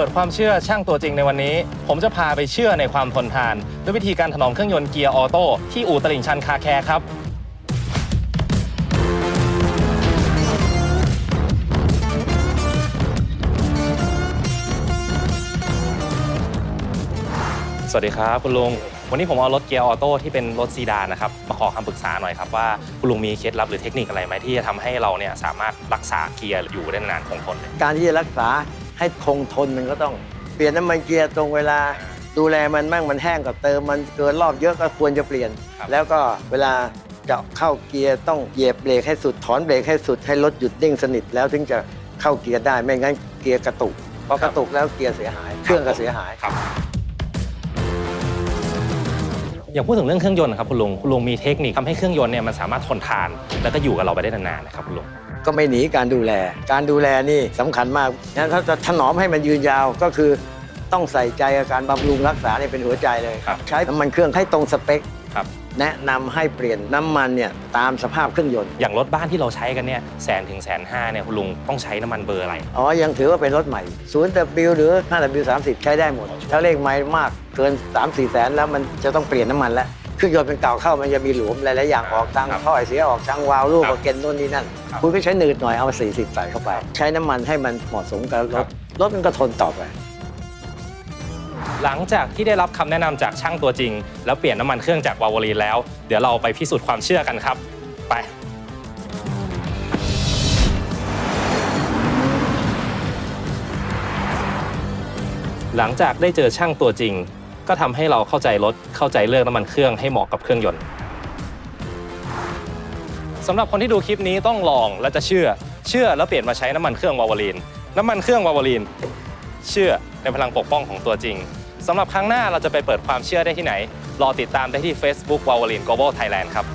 ปิดความเชื่อช่างตัวจริงในวันนี้ ผมจะพาไปเชื่อในความทนทาน ด้วยวิธีการถนอมเครื่องยนต์เกียร์ออโต้ที่อู่ตลิ่งชันคาแคร์ครับสวัสดีครับคุณลุง วันนี้ผมเอารถเกียร์ออโต้ที่เป็นรถซีดานนะครับมาขอคำปรึกษาหน่อยครับว่าคุณลุงมีเคล็ดลับหรือเทคนิคอะไรไหมที่จะทำให้เราเนี่ยสามารถรักษาเกียร์อยู่ได้นานคงทนเลยการที่จะรักษา ให้คงทนมันก็ต้องเปลี่ยนน้ำมันเกียร์ตรงเวลา ดูแลมันมั่งมันแห้งก็เติมมันเกินรอบเยอะก็ควรจะเปลี่ยน ครับ แล้วก็เวลาจะเข้าเกียร์ต้องเหยียบเบรกให้สุดถอนเบรกให้สุดให้รถหยุดนิ่งสนิทแล้วถึงจะเข้าเกียร์ได้ไม่งั้นเกียร์กระตุกพอกระตุกแล้วเกียร์เสียหาย เครื่องก็เสียหาย ครับ อย่างพูดถึงเรื่องเครื่องยนต์นะครับคุณลุงคุณลุงมีเทคนิคทำให้เครื่องยนต์เนี่ยมันสามารถทนทาน แล้วก็อยู่กับเราไปได้นานๆนะครับคุณลุง ก็ไม่หนีการดูแล การดูแลนี่สำคัญมากงั้นถ้าจะถนอมให้มันยืนยาวก็คือต้องใส่ใจกับการบำรุงรักษาเนี่ยเป็นหัวใจเลยครับใช้น้ำมันเครื่องให้ตรงสเปคครับแนะนำให้เปลี่ยนน้ำมันเนี่ยตามสภาพเครื่องยนต์ อย่างรถบ้านที่เราใช้กันเนี่ยแสนถึงแสนห้าเนี่ยคุณลุงต้องใช้น้ำมันเบอร์อะไร อ๋อ ยังถือว่าเป็นรถใหม่ 0W หรือ 5W 30ใช้ได้หมด ถ้าเลขไม้มากเกิน3 4แสนแล้วมันจะต้องเปลี่ยนน้ำมันแล้ว เครื่องยนต์เป็นเก่าเข้ามันจะมีหลวมหลายๆอย่างออกทางครับท่อไอเสียออกทางวาล์วลูกครับเกนนู่นนี่นั่นครับคุณก็ใช้หนืดหน่อยเอา 40 ใส่เข้าไป ใช้น้ำมันให้มันเหมาะสมกับรครัถบรถมันก็ทนต่อไป หลังจากที่ได้รับคำแนะนำจากช่างตัวจริง แล้วเปลี่ยนน้ำมันเครื่องจากวาโวลีนแล้ว เดี๋ยวเราไปพิสูจน์ความเชื่อกันครับ ไปหลังจากได้เจอช่างตัวจริง ก็ทำให้เราเข้าใจรถเข้าใจเรื่องน้ำมันเครื่องให้เหมาะกับเครื่องยนต์สำหรับคนที่ดูคลิปนี้ต้องลองและจะเชื่อ เชื่อแล้วเปลี่ยนมาใช้น้ำมันเครื่องวาโวลีนน้ำมันเครื่องวาโวลีนเชื่อในพลังปกป้องของตัวจริงสำหรับครั้งหน้าเราจะไปเปิดความเชื่อได้ที่ไหน รอติดตามได้ที่ Facebook w a w a l i n Global Thailand ครับ